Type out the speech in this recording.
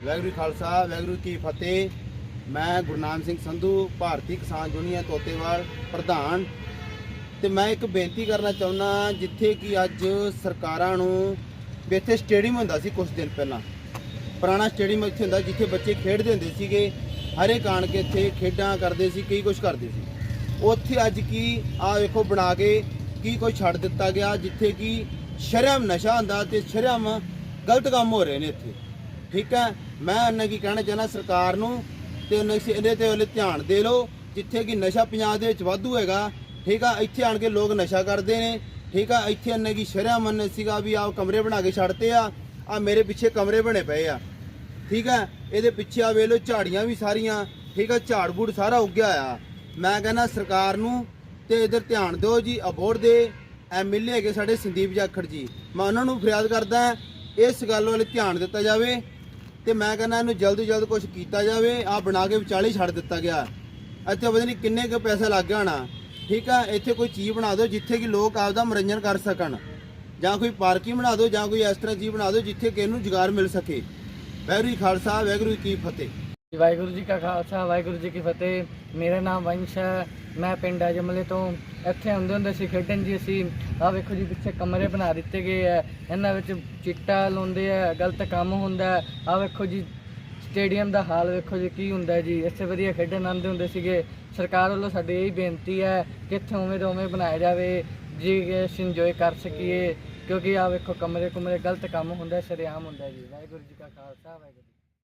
ਵਾਹਿਗੁਰੂ ਖਾਲਸਾ, ਵਾਹਿਗੁਰੂ ਕੀ ਫਤਿਹ। ਮੈਂ ਗੁਰਨਾਮ ਸਿੰਘ ਸੰਧੂ, ਭਾਰਤੀ ਕਿਸਾਨ ਯੂਨੀਅਨ ਤੋਤੇਵਾਲ ਪ੍ਰਧਾਨ। ਤੇ ਮੈਂ ਇੱਕ ਬੇਨਤੀ ਕਰਨਾ ਚਾਹੁੰਦਾ ਜਿੱਥੇ ਕਿ ਅੱਜ ਸਰਕਾਰਾਂ ਨੂੰ ਵੀ ਇੱਥੇ ਸਟੇਡੀਅਮ ਹੁੰਦਾ ਸੀ ਕੁਝ ਦਿਨ ਪਹਿਲਾਂ। ਪੁਰਾਣਾ ਸਟੇਡੀਅਮ ਇੱਥੇ ਹੁੰਦਾ ਜਿੱਥੇ ਬੱਚੇ ਖੇਡਦੇ ਹੁੰਦੇ ਸੀਗੇ। ਹਰੇ ਕਾਣ ਕੇ ਇੱਥੇ ਖੇਡਾਂ ਕਰਦੇ ਸੀ, ਕਈ ਕੁਝ ਕਰਦੇ ਸੀ। ਉੱਥੇ ਅੱਜ ਕੀ ਆ ਵੇਖੋ ਬਣਾ ਕੇ ਕੀ ਕੁਝ ਛੱਡ ਦਿੱਤਾ ਗਿਆ, ਜਿੱਥੇ ਕਿ ਸ਼ਰਮ, ਨਸ਼ਾ ਹੁੰਦਾ ਤੇ ਸ਼ਰਮ, ਗਲਤ ਕੰਮ ਹੋ ਰਹੇ ਨੇ ਇੱਥੇ। ਠੀਕ ਹੈ? ਮੈਂ ਉਹਨਾਂ ਕੀ ਕਹਿਣਾ ਚਾਹੁੰਦਾ ਸਰਕਾਰ ਨੂੰ ਤੇ ਉਹਨਾਂ ਇਸ- ਇਹਦੇ ਤੇ ਉਹਲੇ ਧਿਆਨ ਦੇ ਲਓ, ਜਿੱਥੇ ਕਿ ਨਸ਼ਾ ਪੰਜਾਬ ਦੇ ਵਿੱਚ ਵਾਧੂ ਹੈਗਾ, ਠੀਕ ਆ? ਇੱਥੇ ਆਣ ਕੇ ਲੋਕ ਨਸ਼ਾ ਕਰਦੇ ਨੇ, ਠੀਕ ਆ? ਇੱਥੇ ਅੰਨੇ ਕੀ ਸ਼ਰਿਆ ਮੰਨ ਸੀਗਾ ਵੀ ਆਹ ਕਮਰੇ ਬਣਾ ਕੇ ਛੱਡਤੇ ਆ ਆ ਮੇਰੇ ਪਿੱਛੇ ਕਮਰੇ ਬਣੇ ਪਏ ਆ, ਠੀਕ ਆ ਇਹਦੇ ਪਿੱਛੇ ਆ ਵੇਖ ਲਓ ਝਾੜੀਆਂ ਵੀ ਸਾਰੀਆਂ, ਠੀਕ ਆ? ਝਾੜ ਬੂੜ ਸਾਰਾ ਉੱਗਿਆ ਆ। ਮੈਂ ਕਹਿੰਦਾ ਸਰਕਾਰ ਨੂੰ ਤੇ ਇਧਰ ਧਿਆਨ ਦਿਓ ਜੀ ਅਬੋਰਡ ਦੇ ਐਮਐਲਏ ਹੈਗੇ ਸਾਡੇ ਸੰਦੀਪ ਜਾਖੜ ਜੀ। ਮੈਂ ਉਹਨਾਂ ਨੂੰ ਫਰਿਆਦ ਕਰਦਾ, ਇਸ ਗੱਲ ਵੱਲ ਧਿਆਨ ਦਿੱਤਾ ਜਾਵੇ। ਤੇ ਮੈਂ ਕਹਿੰਦਾ ਇਹਨੂੰ ਜਲਦ ਤੋਂ ਜਲਦ ਕੁਝ ਕੀਤਾ ਜਾਵੇ ਆ ਬਣਾ ਕੇ ਵਿਚਾਲੇ ਛੱਡ ਦਿੱਤਾ ਗਿਆ। ਇੱਥੇ ਪਤਾ ਨਹੀਂ ਕਿੰਨੇ ਕੁ ਪੈਸਾ ਲੱਗ ਜਾਣਾ ਠੀਕ ਆ, ਇੱਥੇ ਕੋਈ ਚੀਜ਼ ਬਣਾ ਦਿਓ ਜਿੱਥੇ ਕਿ ਲੋਕ ਆਪਦਾ ਮਨੋਰੰਜਨ ਕਰ ਸਕਣ। ਜਾਂ ਕੋਈ ਪਾਰਕਿੰਗ ਬਣਾ ਦਿਓ ਜਾਂ ਕੋਈ ਇਸ ਤਰ੍ਹਾਂ ਚੀਜ਼ ਬਣਾ ਦਿਓ ਜਿੱਥੇ ਕਿ ਇਹਨੂੰ ਜੁਗਾਰ ਮਿਲ ਸਕੇ। ਵਾਹਿਗੁਰੂ ਜੀ ਖਾਲਸਾ, ਵਾਹਿਗੁਰੂ ਜੀ ਕੀ ਫਤਿਹ। ਵਾਹਿਗੁਰੂ ਜੀ ਕਾ ਖਾਲਸਾ ਵਾਹਿਗੁਰੂ ਜੀ ਕੀ ਫਤਿਹ। ਮੇਰਾ ਨਾਮ ਵੰਸ਼ ਹੈ। ਮੈਂ ਪਿੰਡ ਅਜਮਲੇ ਤੋਂ। ਇੱਥੇ ਆਉਂਦੇ ਹੁੰਦੇ ਸੀ ਖੇਡਣ ਜੀ ਅਸੀਂ। ਆਹ ਵੇਖੋ ਜੀ ਪਿੱਛੇ ਕਮਰੇ ਬਣਾ ਦਿੱਤੇ ਗਏ ਆ ਇਹਨਾਂ ਵਿੱਚ ਚਿੱਟਾ ਲਾਉਂਦੇ ਆ ਗਲਤ ਕੰਮ ਹੁੰਦਾ ਹੈ। ਆਹ ਵੇਖੋ ਜੀ ਸਟੇਡੀਅਮ ਦਾ ਹਾਲ ਵੇਖੋ ਜੀ ਕੀ ਹੁੰਦਾ ਜੀ। ਇੱਥੇ ਵਧੀਆ ਖੇਡਣ ਆਉਂਦੇ ਹੁੰਦੇ ਸੀਗੇ। ਸਰਕਾਰ ਵੱਲੋਂ ਸਾਡੀ ਇਹ ਬੇਨਤੀ ਹੈ ਕਿ ਇੱਥੇ ਉਵੇਂ ਦਾ ਉਵੇਂ ਬਣਾਇਆ ਜਾਵੇ। ਜੀ ਕਿ ਅਸੀਂ ਇੰਜੋਏ ਕਰ ਸਕੀਏ। ਕਿਉਂਕਿ ਆਹ ਵੇਖੋ ਕਮਰੇ ਕੁਮਰੇ ਗਲਤ ਕੰਮ ਹੁੰਦਾ ਹੈ, ਸ਼ਰੇਆਮ ਹੁੰਦਾ ਜੀ। ਵਾਹਿਗੁਰੂ ਜੀ ਕਾ ਖਾਲਸਾ ਵਾਹਿਗੁਰੂ ਜੀ